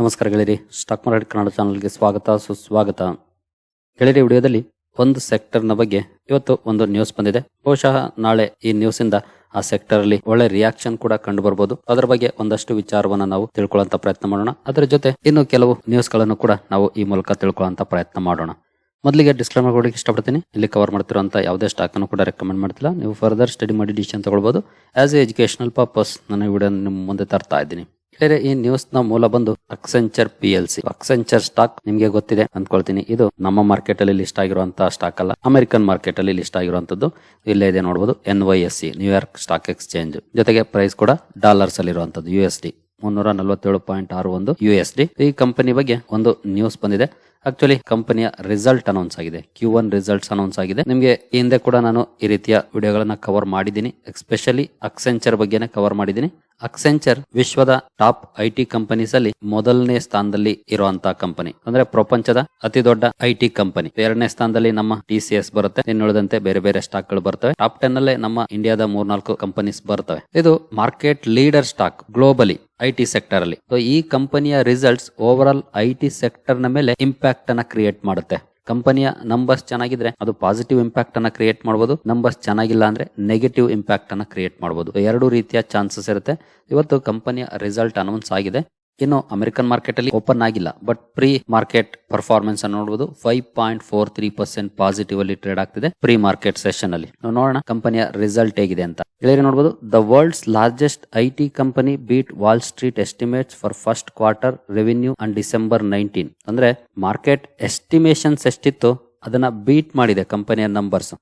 ನಮಸ್ಕಾರ ಗೆಳೆಯರಿ. Stock market Kannada ಚಾನಲ್ಗೆ ಸ್ವಾಗತ, ಸುಸ್ವಾಗತ. ಗೆಳೆಯರಿ, ವಿಡಿಯೋದಲ್ಲಿ ಒಂದು ಸೆಕ್ಟರ್ನ ಬಗ್ಗೆ ಇವತ್ತು ಒಂದು ನ್ಯೂಸ್ ಬಂದಿದೆ. ಬಹುಶಃ ನಾಳೆ ಈ ನ್ಯೂಸ್ ಇಂದ ಆ ಸೆಕ್ಟರ್ ಅಲ್ಲಿ ಒಳ್ಳೆ ರಿಯಾಕ್ಷನ್ ಕೂಡ ಕಂಡು ಬರಬಹುದು ಅದರ ಬಗ್ಗೆ ಒಂದಷ್ಟು ವಿಚಾರವನ್ನ ನಾವು ತಿಳ್ಕೊಳ್ಳುವಂತ ಪ್ರಯತ್ನ ಮಾಡೋಣ. ಅದರ ಜೊತೆ ಇನ್ನು ಕೆಲವು ನ್ಯೂಸ್ಗಳನ್ನು ಕೂಡ ನಾವು ಈ ಮೂಲಕ ತಿಳ್ಕೊಳ್ಳುವಂತ ಪ್ರಯತ್ನ ಮಾಡೋಣ. ಮೊದಲಿಗೆ ಡಿಸ್ಕ್ಲೇಮರ್ ಕೊಡಲಿಕ್ಕೆ ಇಷ್ಟಪಡ್ತೀನಿ. ಇಲ್ಲಿ ಕವರ್ ಮಾಡ್ತಿರುವಂತ ಯಾವುದೇ ಸ್ಟಾಕ್ ಅನ್ನು ಕೂಡ ರೆಕಮೆಂಡ್ ಮಾಡ್ತಿಲ್ಲ. ನೀವು ಫರ್ದರ್ ಸ್ಟಡಿ ಮಾಡಿ ಡಿಸಿಷನ್ ತಗೊಳ್ಬಹುದು ಆಸ್ ಎ ಎಜುಕೇಶನಲ್ ಪರ್ಪಸ್ ನನ್ನ ವಿಡಿಯೋ ನಿಮ್ಮ ಮುಂದೆ ತರ್ತಾ ಇದ್ದೀನಿ. ಬೇರೆ ಈ ನ್ಯೂಸ್ನ ಮೂಲ ಬಂದು Accenture P L C Accenture stock ನಿಮ್ಗೆ ಗೊತ್ತಿದೆ ಅಂದ್ಕೊಳ್ತೀನಿ. ಇದು ನಮ್ಮ ಮಾರ್ಕೆಟ್ ಅಲ್ಲಿ ಲಿಸ್ಟ್ ಆಗಿರುವಂತಹ ಸ್ಟಾಕ್ ಅಲ್ಲ. ಅಮೆರಿಕನ್ ಮಾರ್ಕೆಟ್ ಅಲ್ಲಿ ಲಿಸ್ಟ್ ಆಗಿರುವಂತದ್ದು ಇಲ್ಲೇ ಇದೆ ನೋಡಬಹುದು N Y S C New York stock exchange ಜೊತೆಗೆ ಪ್ರೈಸ್ ಕೂಡ ಡಾಲರ್ಸ್ ಅಲ್ಲಿ ಇರುವಂತದ್ದು ಯು ಎಸ್ ಡಿ ಮುನ್ನೂರ ನಲವತ್ತೇಳು ಪಾಯಿಂಟ್ ಆರು ಒಂದು ಯು ಎಸ್ ಡಿ ಈ ಕಂಪನಿ ಬಗ್ಗೆ ಒಂದು ನ್ಯೂಸ್ ಬಂದಿದೆ. ಆಕ್ಚುಲಿ ಕಂಪನಿಯ ರಿಸಲ್ಟ್ ಅನೌನ್ಸ್ ಆಗಿದೆ. ಕ್ಯೂ ಒನ್ ರಿಸಲ್ಟ್ಸ್ ಅನೌನ್ಸ್ ಆಗಿದೆ. ನಿಮಗೆ ಹಿಂದೆ ಕೂಡ ನಾನು ಈ ರೀತಿಯ ವಿಡಿಯೋಗಳನ್ನ ಕವರ್ ಮಾಡಿದ್ದೀನಿ. ಎಕ್ಸ್ಪೆಷಲಿ ಅಕ್ಸೆಂಚರ್ ಬಗ್ಗೆನೇ ಕವರ್ ಮಾಡಿದ್ದೀನಿ. ಅಕ್ಸೆಂಚರ್ ವಿಶ್ವದ ಟಾಪ್ ಐ ಟಿ ಕಂಪನೀಸ್ ಅಲ್ಲಿ ಮೊದಲನೇ ಸ್ಥಾನದಲ್ಲಿ ಇರುವಂತಹ ಕಂಪನಿ ಅಂದ್ರೆ ಪ್ರಪಂಚದ ಅತಿ ದೊಡ್ಡ ಐ ಟಿ ಕಂಪನಿ ಎರಡನೇ ಸ್ಥಾನದಲ್ಲಿ ನಮ್ಮ ಟಿ ಸಿ ಎಸ್ ಬರುತ್ತೆ. ಇನ್ನುಳಿದಂತೆ ಬೇರೆ ಬೇರೆ ಸ್ಟಾಕ್ಗಳು ಬರ್ತವೆ. ಟಾಪ್ ಟೆನ್ ಅಲ್ಲೇ ನಮ್ಮ ಇಂಡಿಯಾದ ಮೂರ್ನಾಲ್ಕು ಕಂಪನೀಸ್ ಬರ್ತವೆ. ಇದು market leader stock globally I T sector ಅಲ್ಲಿ. ಸೊ ಈ ಕಂಪನಿಯ results over all I T ಸೆಕ್ಟರ್ನ ಮೇಲೆ ಇಂಪ್ಯಾಕ್ಟ್ ಅನ್ನ ಕ್ರಿಯೇಟ್ ಮಾಡುತ್ತೆ. ಕಂಪನಿಯ ನಂಬರ್ಸ್ ಚೆನ್ನಾಗಿದ್ರೆ ಅದು ಪಾಸಿಟಿವ್ ಇಂಪ್ಯಾಕ್ಟ್ ಅನ್ನ ಕ್ರಿಯೇಟ್ ಮಾಡಬಹುದು ನಂಬರ್ಸ್ ಚೆನ್ನಾಗಿಲ್ಲ ಅಂದ್ರೆ ನೆಗೆಟಿವ್ ಇಂಪ್ಯಾಕ್ಟ್ ಅನ್ನ ಕ್ರಿಯೇಟ್ ಮಾಡಬಹುದು ಎರಡು ರೀತಿಯ ಚಾನ್ಸಸ್ ಇರುತ್ತೆ. ಇವತ್ತು ಕಂಪನಿಯ ರಿಸಲ್ಟ್ ಅನೌನ್ಸ್ ಆಗಿದೆ. ಇನ್ನು ಅಮೆರಿಕನ್ ಮಾರ್ಕೆಟ್ ಅಲ್ಲಿ ಓಪನ್ ಆಗಿಲ್ಲ. ಬಟ್ ಪ್ರೀ ಮಾರ್ಕೆಟ್ ಪರ್ಫಾರ್ಮೆನ್ಸ್ ಅನ್ನು ನೋಡಬಹುದು five point four three percent positive ಅಲ್ಲಿ ಟ್ರೇಡ್ ಆಗ್ತಿದೆ ಪ್ರೀ ಮಾರ್ಕೆಟ್ ಸೆಷನ್ ಅಲ್ಲಿ. ನಾವು ನೋಡೋಣ ಕಂಪನಿಯ ರಿಸಲ್ಟ್ ಹೇಗಿದೆ ಅಂತ. ಹೇಳಿದ್ರೆ ನೋಡಬಹುದು the world's largest I T company beat wall street estimates for first quarter revenue and December nineteen ಅಂದ್ರೆ ಮಾರ್ಕೆಟ್ ಎಸ್ಟಿಮೇಷನ್ಸ್ ಎಷ್ಟಿತ್ತು, ಅದನ್ನ ಬೀಟ್ ಮಾಡಿದೆ ಕಂಪನಿಯ numbers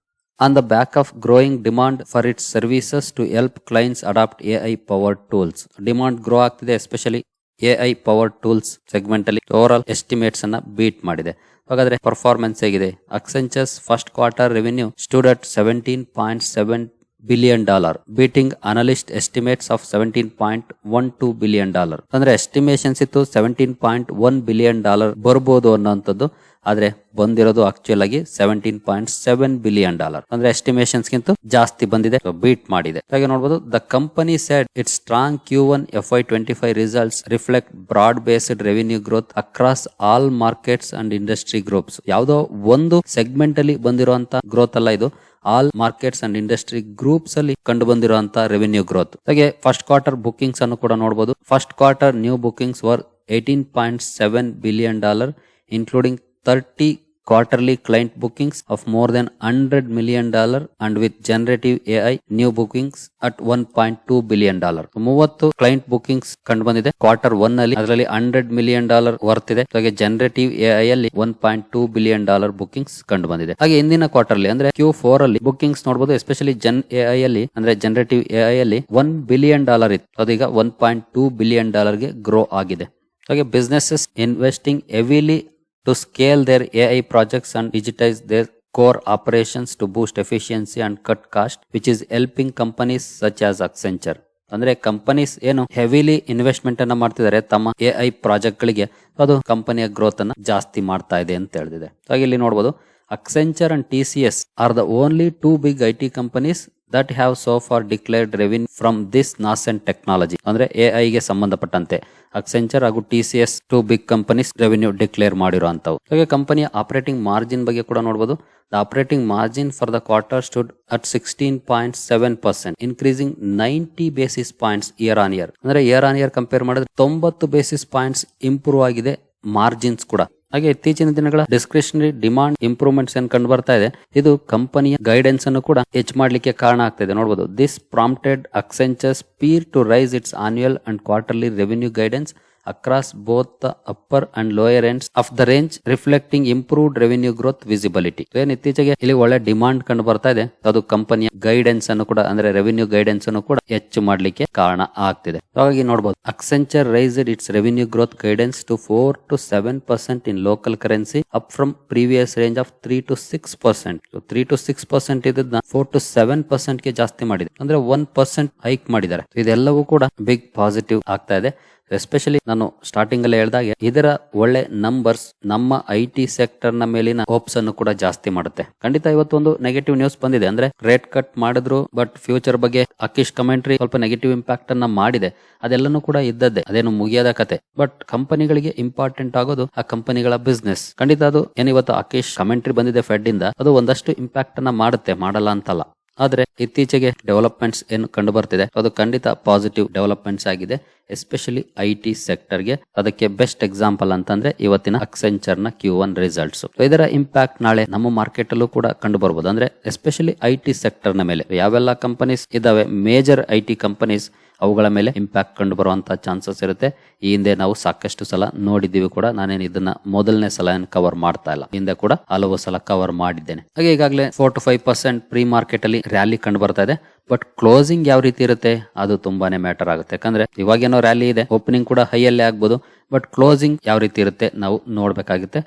on the back of growing demand for its services to help clients adapt A I power tools demand grow ಆಗ್ತಿದೆ especially A I power tools segment ಅಲ್ಲಿ over estimates ಅನ್ನ beat ಮಾಡಿದೆ. ಹಾಗಾದ್ರೆ performance ಹೇಗಿದೆ? Accenture's first quarter revenue stood at seventeen point seven billion dollar beating analyst estimates of seventeen point one two billion dollar ಅಂದ್ರೆ estimations ಇತ್ತು seventeen point one billion dollar ಬರ್ಬೋದು ಅನ್ನೋಂಥದ್ದು ಆದ್ರೆ ಬಂದಿರೋದು ಆಕ್ಚುಯಲ್ ಆಗಿ seventeen point seven billion dollar ಅಂದ್ರೆ estimations ಗಿಂತ ಜಾಸ್ತಿ ಬಂದಿದೆ ಬೀಟ್ ಮಾಡಿದೆ. ಹಾಗೆ ನೋಡಬಹುದು the company said it strong Q one F I twenty five results reflect broad based revenue growth across all markets and industry groups ಯಾವುದೋ ಒಂದು ಸೆಗ್ಮೆಂಟ್ ಅಲ್ಲಿ ಬಂದಿರುವಂತ ಗ್ರೋತ್ ಅಲ್ಲ ಇದು. All markets and industry groups ಅಲ್ಲಿ ಕಂಡು ಬಂದಿರುವಂತಹ ರೆವಿನ್ಯೂ ಗ್ರೋತ್ ಹಾಗೆ ಫಸ್ಟ್ ಕ್ವಾರ್ಟರ್ ಬುಕಿಂಗ್ಸ್ ಅನ್ನು ಕೂಡ ನೋಡಬಹುದು first quarter new bookings worth eighteen point seven billion dollar including thirty quarterly client bookings of more than 100 million dollar and with generative AI new bookings at 1.2 billion dollar. ಮೂವತ್ತು client bookings ಕಂಡು ಬಂದಿದೆ. Quarter one ಅಲ್ಲಿ ಅದರಲ್ಲಿ hundred million dollar worth ಇದೆ. ಹಾಗೆ generative AI ಅಲ್ಲಿ one point two billion dollar bookings ಕಂಡು ಬಂದಿದೆ. ಹಾಗೆ ಹಿಂದಿನ ಕ್ವಾರ್ಟರ್ ಅಲ್ಲಿ ಅಂದ್ರೆ ಕ್ಯೂ ಫೋರ್ ಅಲ್ಲಿ ಬುಕಿಂಗ್ಸ್ ನೋಡಬಹುದು ಎಸ್ಪೆಷಲಿ ಜನ್ ಎಐ ಅಲ್ಲಿ ಅಂದ್ರೆ ಜನರೇಟಿವ್ ಎಐ ಅಲ್ಲಿ ಒನ್ ಬಿಲಿಯನ್ ಡಾಲರ್ ಇತ್ತು. ಅದೀಗ ಒನ್ ಪಾಯಿಂಟ್ ಟೂ ಬಿಲಿಯನ್ ಡಾಲರ್ಗೆ ಗ್ರೋ ಆಗಿದೆ. ಹಾಗೆ businesses investing heavily to scale their AI projects and digitize their core operations to boost efficiency and cut cost, which is helping companies such as Accenture. ಅಂದ್ರೆ companies ಏನು heavily investment ಅನ್ನ ಮಾಡ್ತಿದ್ದಾರೆ ತಮ್ಮ A I project ಗಳಿಗೆ ಅದು ಕಂಪನಿಯ growth ಅನ್ನ ಜಾಸ್ತಿ ಮಾಡ್ತಾ ಇದೆ ಅಂತ ಹೇಳಿದೆ ಹಾಗೆ ಇಲ್ಲಿ ನೋಡಬಹುದು Accenture and T C S are the only two big I T companies that have so far declared revenue from this nascent technology ಅಂದ್ರೆ ಎ ಐಗೆ ಸಂಬಂಧಪಟ್ಟಂತೆ ಅಕ್ಸೆಂಚರ್ ಹಾಗೂ T C S two big companies revenue declare ಮಾಡಿರೋ ಅಂತವು ಹಾಗೆ ಕಂಪನಿಯ operating margin ಬಗ್ಗೆ ಕೂಡ ನೋಡಬಹುದು the operating margin for the quarter stood at sixteen point seven percent increasing ninety basis points year on year ಅಂದ್ರೆ ಇಯರ್ ಆನ್ ಇಯರ್ ಕಂಪೇರ್ ಮಾಡಿದ್ರೆ ತೊಂಬತ್ತು ಬೇಸಿಸ್ ಪಾಯಿಂಟ್ಸ್ ಇಂಪ್ರೂವ್ ಆಗಿದೆ ಮಾರ್ಜಿನ್ಸ್ ಕೂಡ. ಹಾಗೆ ಇತ್ತೀಚಿನ ದಿನಗಳ ಡಿಸ್ಕ್ರಿಷನರಿ ಡಿಮಾಂಡ್ ಇಂಪ್ರೂವ್ಮೆಂಟ್ಸ್ ಏನ್ ಕಂಡು ಬರ್ತಾ ಇದೆ, ಇದು ಕಂಪನಿಯ ಗೈಡೆನ್ಸ್ ಅನ್ನು ಕೂಡ ಹೆಚ್ಚು ಮಾಡಲಿಕ್ಕೆ ಕಾರಣ ಆಗ್ತಾ ಇದೆ. ನೋಡಬಹುದು this prompted Accenture spear to raise its annual and quarterly revenue guidance across both the upper and lower ends of the range reflecting improved revenue growth visibility ಏನ್ ಇತ್ತೀಚೆಗೆ ಇಲ್ಲಿ ಒಳ್ಳೆ ಡಿಮಾಂಡ್ ಕಂಡು ಬರ್ತಾ ಇದೆ. ಅದು ಕಂಪನಿಯ ಗೈಡೆನ್ಸ್ ಅನ್ನು ಕೂಡ, ಅಂದ್ರೆ ರೆವಿನ್ಯೂ ಗೈಡೆನ್ಸ್ ಅನ್ನು ಕೂಡ ಹೆಚ್ಚು ಮಾಡಲಿಕ್ಕೆ ಕಾರಣ ಆಗ್ತಿದೆ. ಹಾಗಾಗಿ ನೋಡಬಹುದು Accenture raised its revenue growth guidance to four to seven percent in local currency up from previous range of three to six percent three to six percent ಇದನ್ನ ಫೋರ್ ಟು ಸೆವೆನ್ ಪರ್ಸೆಂಟ್ಗೆ ಜಾಸ್ತಿ ಮಾಡಿದೆ. ಅಂದ್ರೆ ಒನ್ ಪರ್ಸೆಂಟ್ ಹೈಕ್ ಮಾಡಿದ್ದಾರೆ. ಇದೆಲ್ಲವೂ ಕೂಡ big positive ಆಗ್ತಾ ಇದೆ. ಎಸ್ಪೆಷಲಿ ನಾನು ಸ್ಟಾರ್ಟಿಂಗ್ ಅಲ್ಲಿ ಹೇಳಿದಾಗೆ ಇದರ ಒಳ್ಳೆ ನಂಬರ್ಸ್ ನಮ್ಮ ಐ ಟಿ ಸೆಕ್ಟರ್ನ ಮೇಲಿನ ಹೋಪ್ಸ್ ಅನ್ನು ಕೂಡ ಜಾಸ್ತಿ ಮಾಡುತ್ತೆ. ಖಂಡಿತ ಇವತ್ತು ಒಂದು ನೆಗೆಟಿವ್ ನ್ಯೂಸ್ ಬಂದಿದೆ. ಅಂದ್ರೆ ರೇಟ್ ಕಟ್ ಮಾಡಿದ್ರು ಬಟ್ ಫ್ಯೂಚರ್ ಬಗ್ಗೆ ಅಕಿಶ್ ಕಮೆಂಟ್ರಿ ಸ್ವಲ್ಪ ನೆಗೆಟಿವ್ ಇಂಪ್ಯಾಕ್ಟ್ ಅನ್ನ ಮಾಡಿದೆ. ಅದೆಲ್ಲನೂ ಕೂಡ ಇದ್ದದ್ದೇ. ಅದೇನು ಮುಗಿಯದ ಕತೆ. ಬಟ್ ಕಂಪನಿಗಳಿಗೆ ಇಂಪಾರ್ಟೆಂಟ್ ಆಗೋದು ಆ ಕಂಪನಿಗಳ ಬಿಸ್ನೆಸ್ ಖಂಡಿತ ಅದು ಏನಿವತ್ತು ಅಕೇಶ್ ಕಮೆಂಟ್ರಿ ಬಂದಿದೆ ಫೆಡ್ ಇಂದ, ಅದು ಒಂದಷ್ಟು ಇಂಪ್ಯಾಕ್ಟ್ ಅನ್ನ ಮಾಡುತ್ತೆ. ಮಾಡಲ್ಲ ಅಂತಲ್ಲ. ಆದ್ರೆ ಇತ್ತೀಚೆಗೆ ಡೆವಲಪ್ಮೆಂಟ್ಸ್ ಏನು ಕಂಡು ಬರ್ತಿದೆ ಅದು ಖಂಡಿತ ಪಾಸಿಟಿವ್ ಡೆವಲಪ್ಮೆಂಟ್ಸ್ ಆಗಿದೆ. ಎಸ್ಪೆಷಲಿ ಐ ಟಿ ಸೆಕ್ಟರ್ಗೆ ಅದಕ್ಕೆ ಬೆಸ್ಟ್ ಎಕ್ಸಾಂಪಲ್ ಅಂತಂದ್ರೆ ಇವತ್ತಿನ ಅಕ್ಸೆಂಚರ್ನ ಕ್ಯೂ ಒನ್ ರಿಸಲ್ಟ್ಸ್ ಇದರ ಇಂಪ್ಯಾಕ್ಟ್ ನಾಳೆ ನಮ್ಮ ಮಾರ್ಕೆಟ್ ಅಲ್ಲೂ ಕೂಡ ಕಂಡು ಬರ್ಬೋದು ಅಂದ್ರೆ, ಎಸ್ಪೆಷಲಿ ಐ ಟಿ ಸೆಕ್ಟರ್ನ ಮೇಲೆ ಯಾವೆಲ್ಲ ಕಂಪನೀಸ್ ಇದಾವೆ ಮೇಜರ್ ಐ ಟಿ ಕಂಪನೀಸ್ ಅವುಗಳ ಮೇಲೆ ಇಂಪ್ಯಾಕ್ಟ್ ಕಂಡು ಬರುವಂತಹ ಚಾನ್ಸಸ್ ಇರುತ್ತೆ. ಈ ಹಿಂದೆ ನಾವು ಸಾಕಷ್ಟು ಸಲ ನೋಡಿದ್ದೀವಿ ಕೂಡ. ನಾನೇನು ಇದನ್ನ ಮೊದಲನೇ ಸಲ ಏನು ಕವರ್ ಮಾಡ್ತಾ ಇಲ್ಲ. ಹಿಂದೆ ಕೂಡ ಹಲವು ಸಲ ಕವರ್ ಮಾಡಿದ್ದೇನೆ. ಹಾಗೆ ಈಗಾಗಲೇ four to five percent pre market ಅಲ್ಲಿ ರ್ಯಾಲಿ ಕಂಡು ಬರ್ತಾ ಇದೆ. ಬಟ್ ಕ್ಲೋಸಿಂಗ್ ಯಾವ ರೀತಿ ಇರುತ್ತೆ? ಅದು ತುಂಬಾನೇ ಮ್ಯಾಟರ್ ಆಗುತ್ತೆ. ಯಾಕಂದ್ರೆ ಇವಾಗೇನೋ ರ್ಯಾಲಿ ಇದೆ. ಓಪನಿಂಗ್ ಕೂಡ ಹೈಯಲ್ಲೇ ಆಗ್ಬೋದು. ಬಟ್ ಕ್ಲೋಸಿಂಗ್ ಯಾವ ರೀತಿ ಇರುತ್ತೆ? ನಾವು ನೋಡ್ಬೇಕಾಗುತ್ತೆ.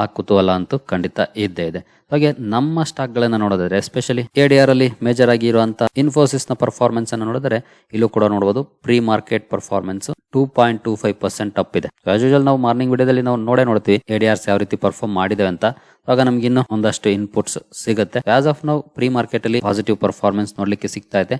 ಆ ಕುತೂಹಲ ಅಂತೂ ಖಂಡಿತ ಇದ್ದೇ ಇದೆ. ಹಾಗೆ ನಮ್ಮ ಸ್ಟಾಕ್ ಗಳನ್ನ ನೋಡೋದಾದ್ರೆ ಎಸ್ಪೆಷಲಿ ಎ ಡಿ ಆರ್ ಅಲ್ಲಿ ಮೇಜರ್ ಆಗಿ ಇರುವಂತ ಇನ್ಫೋಸಿಸ್ನ ಪರ್ಫಾರ್ಮೆನ್ಸ್ ಅನ್ನು ನೋಡಿದ್ರೆ, ಇಲ್ಲೂ ಕೂಡ ನೋಡಬಹುದು pre market performance two point two five percent up ಇದೆ ಯೂಶಲ್ ನಾವು ಮಾರ್ನಿಂಗ್ ವಿಡಿಯೋದಲ್ಲಿ ನಾವು ನೋಡೇ ನೋಡ್ತೀವಿ ಎ ಡಿ ಆರ್ಸ್ ಯಾವ ರೀತಿ ಪರ್ಫಾರ್ಮ್ ಮಾಡಿದೆ ಅಂತ. ಆಗ ನಮ್ಗೆ ಇನ್ನೂ ಒಂದಷ್ಟು ಇನ್ಪುಟ್ಸ್ ಸಿಗುತ್ತೆ. ಆಸ್ ಆಫ್ ನಾವು ಪ್ರೀ ಮಾರ್ಕೆಟ್ ಅಲ್ಲಿ ಪಾಸಿಟಿವ್ ಪರ್ಫಾರ್ಮೆನ್ಸ್ ನೋಡ್ಲಿಕ್ಕೆ ಸಿಗ್ತಾ ಇದೆ.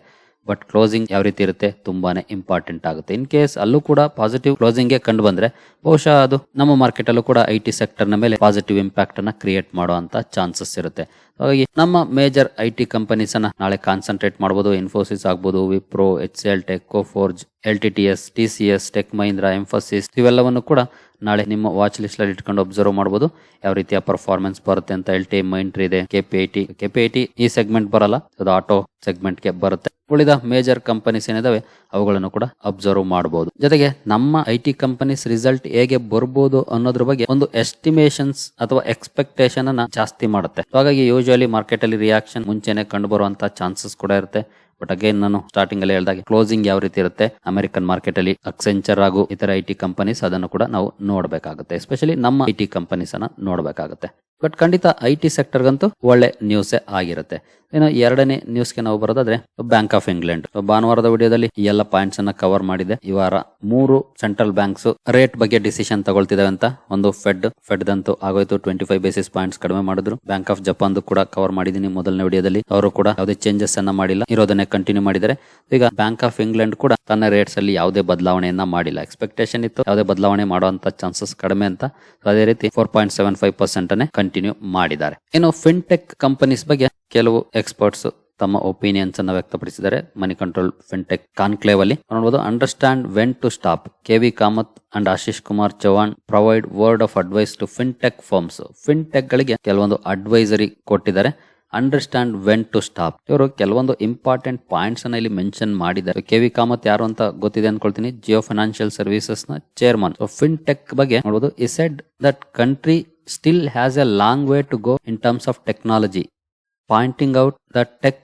ಬಟ್ ಕ್ಲೋಸಿಂಗ್ ಯಾವ ರೀತಿ ಇರುತ್ತೆ ತುಂಬಾನೇ ಇಂಪಾರ್ಟೆಂಟ್ ಆಗುತ್ತೆ. ಇನ್ ಕೇಸ್ ಅಲ್ಲೂ ಕೂಡ ಪಾಸಿಟಿವ್ ಕ್ಲೋಸಿಂಗ್ ಕಂಡು ಬಂದ್ರೆ, ಬಹುಶಃ ಅದು ನಮ್ಮ ಮಾರ್ಕೆಟ್ ಅಲ್ಲೂ ಕೂಡ ಐ ಟಿ ಸೆಕ್ಟರ್ನ ಮೇಲೆ ಪಾಸಿಟಿವ್ ಇಂಪ್ಯಾಕ್ಟ್ ಅನ್ನ ಕ್ರಿಯೇಟ್ ಮಾಡುವಂತ ಚಾನ್ಸಸ್ ಇರುತ್ತೆ. ಹಾಗಾಗಿ ನಮ್ಮ ಮೇಜರ್ ಐ ಟಿ ಕಂಪನೀಸ್ ಅನ್ನ ನಾಳೆ ಕಾನ್ಸಂಟ್ರೇಟ್ ಮಾಡಬಹುದು ಇನ್ಫೋಸಿಸ್ ಆಗ್ಬಹುದು Wipro H L tech Coforge L T T S T C S tech Mahindra Mphasis ಇವೆಲ್ಲವನ್ನು ಕೂಡ ನಾಳೆ ನಿಮ್ಮ ವಾಚ್ ಲಿಸ್ಟ್ ಅಲ್ಲಿ ಇಟ್ಕೊಂಡು ಅಬ್ಸರ್ವ್ ಮಾಡಬಹುದು ಯಾವ ರೀತಿಯ ಪರ್ಫಾರ್ಮೆನ್ಸ್ ಬರುತ್ತೆ ಅಂತ ಎಲ್ ಟಿ ಮೈಂಟ್ರಿ ಇದೆ K P I T K P I T ಈ ಸೆಗ್ಮೆಂಟ್ ಬರಲ್ಲ. ಅದು ಆಟೋ ಸೆಗ್ಮೆಂಟ್ಗೆ ಬರುತ್ತೆ. ಉಳಿದ ಮೇಜರ್ ಕಂಪನೀಸ್ ಏನಿದಾವೆ, ಅವುಗಳನ್ನು ಕೂಡ ಅಬ್ಸರ್ವ್ ಮಾಡಬಹುದು ಜೊತೆಗೆ ನಮ್ಮ ಐ ಟಿ ಕಂಪನೀಸ್ ರಿಸಲ್ಟ್ ಹೇಗೆ ಬರ್ಬೋದು ಅನ್ನೋದ್ರ ಬಗ್ಗೆ ಒಂದು ಎಸ್ಟಿಮೇಷನ್ಸ್ ಅಥವಾ ಎಕ್ಸ್ಪೆಕ್ಟೇಷನ್ ಅನ್ನ ಜಾಸ್ತಿ ಮಾಡುತ್ತೆ. ಹಾಗಾಗಿ ಯೂಶುವಲಿ ಮಾರ್ಕೆಟ್ ಅಲ್ಲಿ ರಿಯಾಕ್ಷನ್ ಮುಂಚೆನೆ ಕಂಡು ಬರುವಂತ ಚಾನ್ಸಸ್ ಕೂಡ ಇರುತ್ತೆ. ಬಟ್ ಅಗೇನ್ ನಾನು ಸ್ಟಾರ್ಟಿಂಗ್ ಅಲ್ಲಿ ಹೇಳಿದಾಗ ಕ್ಲೋಸಿಂಗ್ ಯಾವ ರೀತಿ ಇರುತ್ತೆ ಅಮೆರಿಕನ್ ಮಾರ್ಕೆಟ್ ಅಲ್ಲಿ ಅಕ್ಸೆಂಚರ್ ಹಾಗೂ ಇತರ ಐ ಟಿ ಕಂಪನೀಸ್ ಅದನ್ನು ಕೂಡ ನಾವು ನೋಡಬೇಕಾಗುತ್ತೆ. ಎಸ್ಪೆಷಲಿ ನಮ್ಮ ಐ ಟಿ ಕಂಪನೀಸ್ ಅನ್ನ ನೋಡಬೇಕಾಗುತ್ತೆ. ಬಟ್ ಖಂಡಿತ ಐ ಟಿ ಸೆಕ್ಟರ್ಗಂತೂ ಒಳ್ಳೆ ನ್ಯೂಸೇ ಆಗಿರುತ್ತೆ. ಇನ್ನು ಎರಡನೇ ನ್ಯೂಸ್ಗೆ ನಾವು ಬರೋದಾದ್ರೆ ಬ್ಯಾಂಕ್ ಆಫ್ ಇಂಗ್ಲೆಂಡ್ ಭಾನುವಾರದ ವಿಡಿಯೋದಲ್ಲಿ ಎಲ್ಲ ಪಾಯಿಂಟ್ಸ್ ಅನ್ನ ಕವರ್ ಮಾಡಿದೆ. ಈ ವಾರ ಮೂರು ಸೆಂಟ್ರಲ್ ಬ್ಯಾಂಕ್ಸ್ ರೇಟ್ ಬಗ್ಗೆ ಡಿಸಿಷನ್ ತಗೊಳ್ತಿದಾವೆ ಅಂತ ಒಂದು ಫೆಡ್ ಫೆಡ್ ದಂತೂ ಆಗೋಯ್ತು. ಟ್ವೆಂಟಿ ಫೈವ್ ಬೇಸಿಸ್ ಪಾಯಿಂಟ್ಸ್ ಕಡಿಮೆ ಮಾಡಿದ್ರು. ಬ್ಯಾಂಕ್ ಆಫ್ ಜಪಾನ್ ಕೂಡ ಕವರ್ ಮಾಡಿದೀನಿ ಮೊದಲನೇ ವಿಡಿಯೋದಲ್ಲಿ. ಅವರು ಕೂಡ ಯಾವುದೇ ಚೇಂಜಸ್ ಅನ್ನ ಮಾಡಿಲ್ಲ. ಇರೋದನ್ನೇ ಕಂಟಿನ್ಯೂ ಮಾಡಿದರೆ ಈಗ ಬ್ಯಾಂಕ್ ಆಫ್ ಇಂಗ್ಲೆಂಡ್ ಕೂಡ ತನ್ನ ರೇಟ್ಸ್ ಅಲ್ಲಿ ಯಾವುದೇ ಬದಲಾವಣೆಯನ್ನ ಮಾಡಿಲ್ಲ. ಎಕ್ಸ್ಪೆಕ್ಟೇಷನ್ ಇತ್ತು ಯಾವುದೇ ಬದಲಾವಣೆ ಮಾಡುವಂತ ಚಾನ್ಸಸ್ ಕಡಿಮೆ ಅಂತ. ಅದೇ ರೀತಿ four point seven five percent ಅನ್ನೇ ಕಂಟಿನ್ಯೂ ಮಾಡಿದ್ದಾರೆ. ಇನ್ನು ಫಿನ್ಟೆಕ್ ಕಂಪನೀಸ್ ಬಗ್ಗೆ ಕೆಲವು ಎಕ್ಸ್ಪರ್ಟ್ಸ್ ತಮ್ಮ ಒಪಿನಿಯನ್ಸ್ ಅನ್ನ ವ್ಯಕ್ತಪಡಿಸಿದ್ದಾರೆ. ಮನಿ ಕಂಟ್ರೋಲ್ ಫಿನ್ಟೆಕ್ ಕಾನ್ಕ್ಲೇವ್ ಅಲ್ಲಿ. ನೋಡಬಹುದು understand when to stop K V Kamath and Ashish Kumar Chauhan provide word of advice to fintech firms fintech ಗಳಿಗೆ ಕೆಲವೊಂದು ಅಡ್ವೈಸರಿ ಕೊಟ್ಟಿದ್ದಾರೆ. ಅಂಡರ್ಸ್ಟ್ಯಾಂಡ್ ವೆನ್ ಟು ಸ್ಟಾಪ್ ಇವರು ಕೆಲವೊಂದು ಇಂಪಾರ್ಟೆಂಟ್ ಪಾಯಿಂಟ್ಸ್ ಅನ್ನ ಇಲ್ಲಿ ಮೆನ್ಷನ್ ಮಾಡಿದ್ದಾರೆ. ಕೆ ವಿ ಕಾಮತ್ ಯಾರು ಅಂತ ಗೊತ್ತಿದೆ ಅನ್ಕೊಳ್ತೀನಿ. ಜಿಯೋ ಫೈನಾನ್ಷಿಯಲ್ ಸರ್ವಿಸಸ್ನ ಚೇರ್ಮನ್ ಫಿನ್ಟೆಕ್ ಬಗ್ಗೆ ನೋಡಬಹುದು he said that country still has a long way to go in terms of technology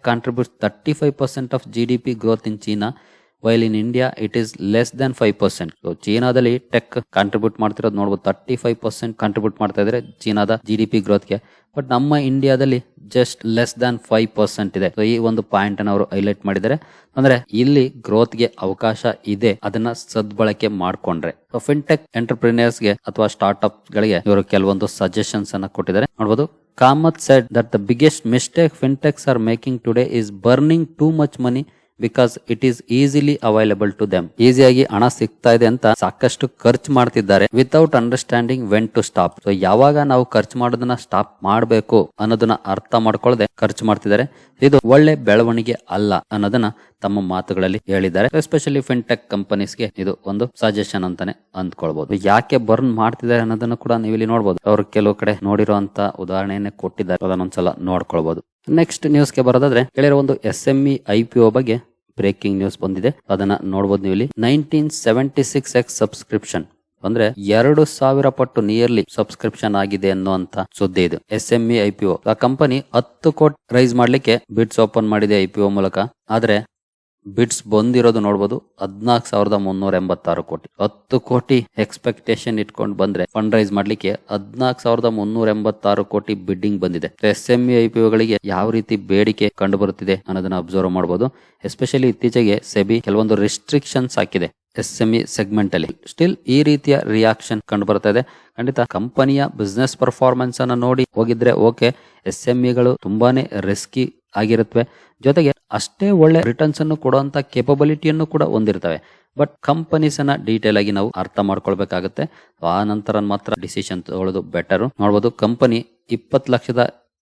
contributes thirty five percent of G D P growth in China while in India it is less than five percent so ಚೀನಾದಲ್ಲಿ tech contribute ಮಾಡ್ತಿರೋದು ನೋಡ್ಬೋದು thirty five percent contribute ಮಾಡ್ತಾ ಇದ್ರೆ ಚೀನಾದ G D P ಗ್ರೋತ್ಗೆ but ನಮ್ಮ ಇಂಡಿಯಾದಲ್ಲಿ just less than five percent ಇದೆ. ಈ ಒಂದು ಪಾಯಿಂಟ್ ಅನ್ನು ಅವರು ಹೈಲೈಟ್ ಮಾಡಿದ್ದಾರೆ. ಅಂದ್ರೆ ಇಲ್ಲಿ ಗ್ರೋತ್ಗೆ ಅವಕಾಶ ಇದೆ. ಅದನ್ನ ಸದ್ಬಳಕೆ ಮಾಡ್ಕೊಂಡ್ರೆ. ಫಿನ್ಟೆಕ್ ಎಂಟರ್ಪ್ರಿನಿಯರ್ಸ್ಗೆ ಅಥವಾ ಸ್ಟಾರ್ಟ್ಅಪ್ ಗಳಿಗೆ ಇವರು ಕೆಲವೊಂದು ಸಜೆಷನ್ಸ್ ಅನ್ನ ಕೊಟ್ಟಿದ್ದಾರೆ. ನೋಡಬಹುದು Kamath said that the biggest mistake fintechs are making today is burning too much money because it is easily available to them ಈಸಿಯಾಗಿ ಹಣ ಸಿಗ್ತಾ ಇದೆ ಅಂತ ಸಾಕಷ್ಟು ಖರ್ಚು ಮಾಡ್ತಿದ್ದಾರೆ. Without understanding when to stop so ಯಾವಾಗ ನಾವು ಖರ್ಚು ಮಾಡೋದನ್ನ ಸ್ಟಾಪ್ ಮಾಡಬೇಕು ಅನ್ನೋದನ್ನ ಅರ್ಥ ಮಾಡ್ಕೊಳ್ಳದೆ ಖರ್ಚು ಮಾಡ್ತಿದ್ದಾರೆ. ಇದು ಒಳ್ಳೆ ಬೆಳವಣಿಗೆ ಅಲ್ಲ ಅನ್ನೋದನ್ನ ತಮ್ಮ ಮಾತುಗಳಲ್ಲಿ ಹೇಳಿದ್ದಾರೆ. ಎಸ್ಪೆಷಲಿ ಫಿನ್ಟೆಕ್ ಕಂಪನೀಸ್ಗೆ ಇದು ಒಂದು ಸಜೆಷನ್ ಅಂತಾನೆ ಅಂದ್ಕೊಳ್ಬಹುದು ಯಾಕೆ ಬರ್ನ್ ಮಾಡ್ತಿದ್ದಾರೆ ಅನ್ನೋದನ್ನ ಕೂಡ ನೀವು ಇಲ್ಲಿ ನೋಡಬಹುದು ಅವರು ಕೆಲವು ಕಡೆ ನೋಡಿರುವಂತ ಉದಾಹರಣೆಯನ್ನೇ ಕೊಟ್ಟಿದ್ದಾರೆ. ಅದನ್ನೊಂದ್ಸಲ ನೋಡ್ಕೊಳ್ಬಹುದು ನೆಕ್ಸ್ಟ್ ನ್ಯೂಸ್ಗೆ ಬರೋದಾದ್ರೆ, ಕೇಳಿರೋ ಒಂದು S M E I P O ಬಗ್ಗೆ ಬ್ರೇಕಿಂಗ್ ನ್ಯೂಸ್ ಬಂದಿದೆ. ಅದನ್ನ ನೋಡಬಹುದು ನೀವು ಇಲ್ಲಿ nineteen seventy six x subscription. ಅಂದ್ರೆ ಎರಡು ಸಾವಿರ ಪಟ್ಟು ನಿಯರ್ಲಿ ಸಬ್ಸ್ಕ್ರಿಪ್ಷನ್ ಆಗಿದೆ ಅನ್ನುವಂತ ಸುದ್ದಿ ಇದು. S M E I P O. ಆ ಕಂಪನಿ ಹತ್ತು ಕೋಟಿ ರೈಸ್ ಮಾಡ್ಲಿಕ್ಕೆ ಬಿಟ್ಸ್ ಓಪನ್ ಮಾಡಿದೆ ಐ ಪಿ ಒ ಮೂಲಕ. ಆದ್ರೆ ಬಿಡ್ಸ್ ಬಂದಿರೋದು ನೋಡ್ಬೋದು ಹದಿನಾಲ್ಕು ಸಾವಿರದ ಮುನ್ನೂರ ಎಂಬತ್ತಾರು ಕೋಟಿ. ಹತ್ತು ಕೋಟಿ ಎಕ್ಸ್ಪೆಕ್ಟೇಷನ್ ಇಟ್ಕೊಂಡು ಬಂದ್ರೆ ಫಂಡ್ ರೈಸ್ ಮಾಡ್ಲಿಕ್ಕೆ ಹದ್ನಾಲ್ಕು ಸಾವಿರದ ಮುನ್ನೂರ ಎಂಬತ್ತಾರು ಕೋಟಿ ಬಿಡ್ಡಿಂಗ್ ಬಂದಿದೆ. ಎಸ್ ಎಂ ಇ ಗಳಿಗೆ ಯಾವ ರೀತಿ ಬೇಡಿಕೆ ಕಂಡು ಬರುತ್ತಿದೆ ಅನ್ನೋದನ್ನ ಅಬ್ಸರ್ವ್ ಮಾಡಬಹುದು ಎಸ್ಪೆಷಲಿ ಇತ್ತೀಚೆಗೆ ಸೆಬಿ ಕೆಲವೊಂದು ರಿಸ್ಟ್ರಿಕ್ಷನ್ಸ್ ಹಾಕಿದೆ ಎಸ್ ಎಂ ಇ ಸೆಗ್ಮೆಂಟ್ ಅಲ್ಲಿ. ಸ್ಟಿಲ್ ಈ ರೀತಿಯ ರಿಯಾಕ್ಷನ್ ಕಂಡು ಬರ್ತಾ ಇದೆ. ಖಂಡಿತ ಕಂಪನಿಯ ಬಿಸ್ನೆಸ್ ಪರ್ಫಾರ್ಮೆನ್ಸ್ ಅನ್ನ ನೋಡಿ ಹೋಗಿದ್ರೆ ಓಕೆ ಎಸ್ ಎಂ ತುಂಬಾನೇ ರಿಸ್ಕಿ ಆಗಿರುತ್ತವೆ. ಜೊತೆಗೆ ಅಷ್ಟೇ ಒಳ್ಳೆ ರಿಟರ್ನ್ಸ್ ಅನ್ನು ಕೊಡುವಂತ ಕೇಪಬಿಲಿಟಿಯನ್ನು ಕೂಡ ಹೊಂದಿರ್ತವೆ. ಬಟ್ ಕಂಪನೀಸ್ ಅನ್ನ ಡೀಟೇಲ್ ಆಗಿ ನಾವು ಅರ್ಥ ಮಾಡ್ಕೊಳ್ಬೇಕಾಗುತ್ತೆ. ಆ ನಂತರ ಮಾತ್ರ ಡಿಸಿಷನ್ ತಗೊಳ್ಳೋದು ಬೆಟರ್ ನೋಡ್ಬೋದು ಕಂಪನಿ ಇಪ್ಪತ್ತು ಲಕ್ಷದ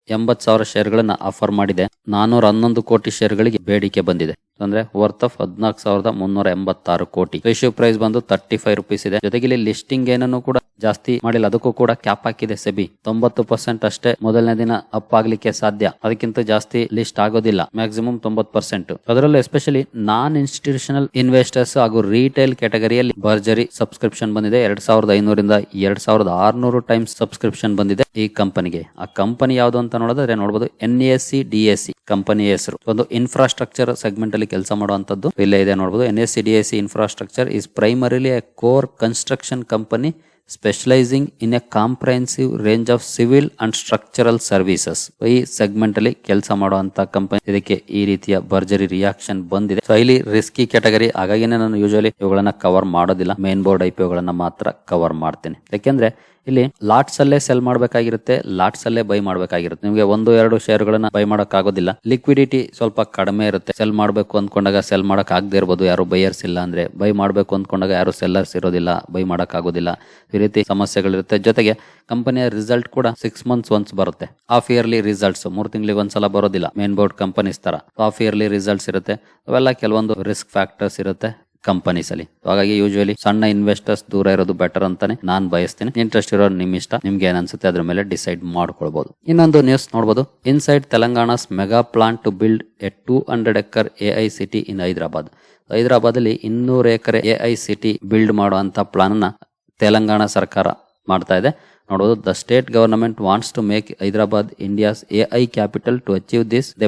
ಎಂಬತ್ ಸಾವಿರ ಶೇರ್ಗಳನ್ನ ಆಫರ್ ಮಾಡಿದೆ. ನಾನೂರ ಹನ್ನೊಂದು ಕೋಟಿ ಶೇರ್ಗಳಿಗೆ ಬೇಡಿಕೆ ಬಂದಿದೆ. ಅಂದ್ರೆ ವರ್ತ್ ಆಫ್ ಹದಿನಾಲ್ಕು ಸಾವಿರದ ಮುನ್ನೂರ ಎಂಬತ್ತಾರು ಕೋಟಿ. ಇಶ್ಯೂ ಪ್ರೈಸ್ ಬಂದು ತರ್ಟಿ ಫೈವ್ ರುಪೀಸ್ ಇದೆ. ಜೊತೆಗೆ ಇಲ್ಲಿ ಲಿಸ್ಟಿಂಗ್ ಏನನ್ನು ಕೂಡ ಜಾಸ್ತಿ ಮಾಡಿಲ್ಲ. ಅದಕ್ಕೂ ಕೂಡ ಕ್ಯಾಪ್ ಹಾಕಿದೆ ಸೆಬಿ. ತೊಂಬತ್ತು ಪರ್ಸೆಂಟ್ ಅಷ್ಟೇ ಮೊದಲನೇ ದಿನ ಅಪ್ ಆಗ್ಲಿಕ್ಕೆ ಸಾಧ್ಯ. ಅದಕ್ಕಿಂತ ಜಾಸ್ತಿ ಲಿಸ್ಟ್ ಆಗೋದಿಲ್ಲ. ಮ್ಯಾಕ್ಸಿಮಮ್ ತೊಂಬತ್ತು ಪರ್ಸೆಂಟ್ ಅದರಲ್ಲೂ ಎಸ್ಪೆಷಲಿ ನಾನ್ ಇನ್ಸ್ಟಿಟ್ಯೂಷನಲ್ ಇನ್ವೆಸ್ಟರ್ಸ್ ಹಾಗೂ ರೀಟೇಲ್ ಕ್ಯಾಟಗರಿಯಲ್ಲಿ ಭರ್ಜರಿ ಸಬ್ಸ್ಕ್ರಿಪ್ಷನ್ ಬಂದಿದೆ. ಎರಡ್ ಸಾವಿರದ ಐನೂರಿಂದ ಎರಡ್ ಸಾವಿರದ ಆರ್ನೂರು ಟೈಮ್ಸ್ ಸಬ್ಸ್ಕ್ರಿಪ್ಷನ್ ಬಂದಿದೆ ಈ ಕಂಪನಿಗೆ ಆ ಕಂಪನಿ ಯಾವುದು ಅಂತ ನೋಡಿದ್ರೆ ನೋಡಬಹುದು N S C D S C company ಹೆಸರು. ಒಂದು ಇನ್ಫ್ರಾಸ್ಟ್ರಕ್ಚರ್ ಸೆಗ್ಮೆಂಟ್ ಅಲ್ಲಿ ಕೆಲಸ ಮಾಡುವಂತದ್ದು ಇಲ್ಲೇ ಇದೆ ನೋಡಬಹುದು N S C D S infrastructure is primarily a core construction company specialising in a comprehensive range of civil and structural services ಈ segment ಅಲ್ಲಿ ಕೆಲಸ ಮಾಡುವಂತ ಕಂಪನಿ ಇದಕ್ಕೆ ಈ ರೀತಿಯ ಭರ್ಜರಿ ರಿಯಾಕ್ಷನ್ ಬಂದಿದೆ. ಸೊ ಇಲ್ಲಿ ರಿಸ್ಕಿ ಕ್ಯಾಟಗರಿ ಹಾಗಾಗಿ ನಾನು ಯೂಶಲಿ ಇವುಗಳನ್ನ ಕವರ್ ಮಾಡೋದಿಲ್ಲ. ಮೇನ್ ಬೋರ್ಡ್ ಐಪಿಒಗಳನ್ನ ಗಳನ್ನ ಮಾತ್ರ ಕವರ್ ಮಾಡ್ತೇನೆ. ಯಾಕೆಂದ್ರೆ ಇಲ್ಲಿ ಲಾಟ್ಸ್ ಅಲ್ಲೇ ಸೆಲ್ ಮಾಡಬೇಕಾಗಿರುತ್ತೆ ಲಾಟ್ಸ್ ಅಲ್ಲೇ ಬೈ ಮಾಡಬೇಕಾಗಿರುತ್ತೆ. ನಿಮಗೆ ಒಂದು, ಎರಡು ಶೇರ್ಗಳನ್ನ ಬೈ ಮಾಡಕ್ ಆಗೋದಿಲ್ಲ ಲಿಕ್ವಿಡಿಟಿ ಸ್ವಲ್ಪ ಕಡಿಮೆ ಇರುತ್ತೆ. ಸೆಲ್ ಮಾಡಬೇಕು ಅಂದ್ಕೊಂಡಾಗ ಸೆಲ್ ಮಾಡಕ್ ಆಗದೆ ಇರಬಹುದು ಯಾರು ಬೈಯರ್ಸ್ ಇಲ್ಲ ಅಂದ್ರೆ ಬೈ ಮಾಡಬೇಕು ಅಂದ್ಕೊಂಡಾಗ ಯಾರು ಸೆಲ್ಲರ್ಸ್ ಇರೋದಿಲ್ಲ ಬೈ ಮಾಡಕ್ ಆಗೋದಿಲ್ಲ ಈ ರೀತಿ ಸಮಸ್ಯೆಗಳಿರುತ್ತೆ. ಜೊತೆಗೆ ಕಂಪನಿಯ ರಿಸಲ್ಟ್ ಕೂಡ ಸಿಕ್ಸ್ ಮಂತ್ಸ್ ಒನ್ಸ್ ಬರುತ್ತೆ. ಹಾಫ್ ಇಯರ್ಲಿ ರಿಸಲ್ಟ್ಸ್ ಮೂರು ತಿಂಗಳಿಗೆ ಒಂದ್ಸಲ ಬರೋದಿಲ್ಲ. ಮೇನ್ ಬೋರ್ಡ್ ಕಂಪನೀಸ್ ತರ. ಹಾಫ್ ಇಯರ್ಲಿ ರಿಸಲ್ಟ್ಸ್ ಇರುತ್ತೆ. ಅವೆಲ್ಲ ಕೆಲವೊಂದು ರಿಸ್ಕ್ ಫ್ಯಾಕ್ಟರ್ಸ್ ಇರುತ್ತೆ. ಕಂಪನೀಸ್ ಅಲ್ಲಿ. ಹಾಗಾಗಿ ಯೂಶುವಲಿ ಸಣ್ಣ ಇನ್ವೆಸ್ಟರ್ಸ್ ದೂರ ಇರೋದು ಬೆಟರ್ ಅಂತಾನೆ ನಾನ್ ಬಯಸ್ತೀನಿ. ಇಂಟ್ರೆಸ್ಟ್ ಇರೋ ನಿಮ್ ಇಷ್ಟ. ನಿಮ್ಗೆ ಏನ್ ಅನ್ಸುತ್ತೆ ಅದ್ರ ಮೇಲೆ ಡಿಸೈಡ್ ಮಾಡ್ಕೊಳ್ಬಹುದು ಇನ್ನೊಂದು ನ್ಯೂಸ್ ನೋಡಬಹುದು inside Telangana's mega plan to build a two hundred acre A I city in Hyderabad. Hyderabad ಅಲ್ಲಿ ಇನ್ನೂರು ಎಕರೆ ಎ ಐ ಸಿಟಿ ಬಿಲ್ಡ್ ಮಾಡುವಂತ ಪ್ಲಾನ್ ಅನ್ನ ತೆಲಂಗಾಣ ಸರ್ಕಾರ ಮಾಡ್ತಾ ಇದೆ. ನೋಡಬಹುದು the state government wants to make Hyderabad India's A I capital to achieve this they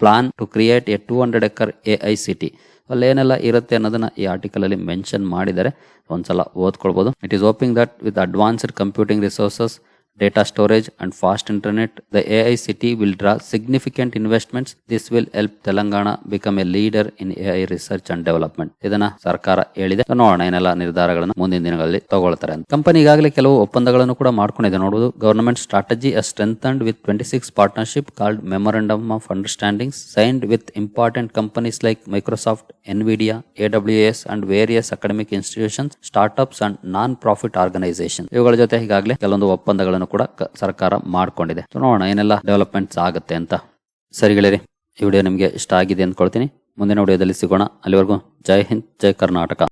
plan to create a two hundred acre A I city ಅಲ್ಲಿ ಏನೆಲ್ಲ ಇರುತ್ತೆ ಅನ್ನೋದನ್ನ ಈ ಆರ್ಟಿಕಲ್ ಅಲ್ಲಿ ಮೆನ್ಷನ್ ಮಾಡಿದ್ದಾರೆ. ಒಂದ್ಸಲ ಓದ್ಕೊಳ್ಬಹುದು it is hoping that with advanced computing resources data storage and fast internet, the ai city will draw significant investments. This will help telangana become a leader in ai research and development. ಇದನ್ನ ಸರ್ಕಾರ ಹೇಳಿದೆ. ನೋಡೋಣ, ಏನೆಲ್ಲ ನಿರ್ಧಾರಗಳನ್ನು ಮುಂದಿನ ದಿನಗಳಲ್ಲಿ ತಗೊಳ್ತಾರೆ company ಈಗಾಗಲೇ ಕೆಲವು ಒಪ್ಪಂದಗಳನ್ನು ಕೂಡ ಮಾಡ್ಕೊಂಡಿದೆ. ನೋಡುವುದು government strategy strengthened with twenty six partnership called memorandum of understanding signed with important companies like Microsoft Nvidia S and various academic institutions startups and non profit organisation ಇವುಗಳ ಜೊತೆ ಈಗಾಗಲೇ ಕೆಲವೊಂದು ಒಪ್ಪಂದಗಳನ್ನು ಕೂಡ ಕ- ಸರ್ಕಾರ ಮಾಡ್ಕೊಂಡಿದೆ. ನೋಡೋಣ ಏನೆಲ್ಲ ಡೆವಲಪ್ಮೆಂಟ್ಸ್ ಆಗುತ್ತೆ ಅಂತ. ಸರಿಗಳಿರಿ ಈ ವಿಡಿಯೋ ನಿಮಗೆ ಇಷ್ಟ ಆಗಿದೆ ಅಂದ್ಕೊಳ್ತೀನಿ. ಮುಂದಿನ ವಿಡಿಯೋದಲ್ಲಿ ಸಿಗೋಣ. ಅಲ್ಲಿವರೆಗೂ ಜೈ ಹಿಂದ್, ಜೈ ಕರ್ನಾಟಕ.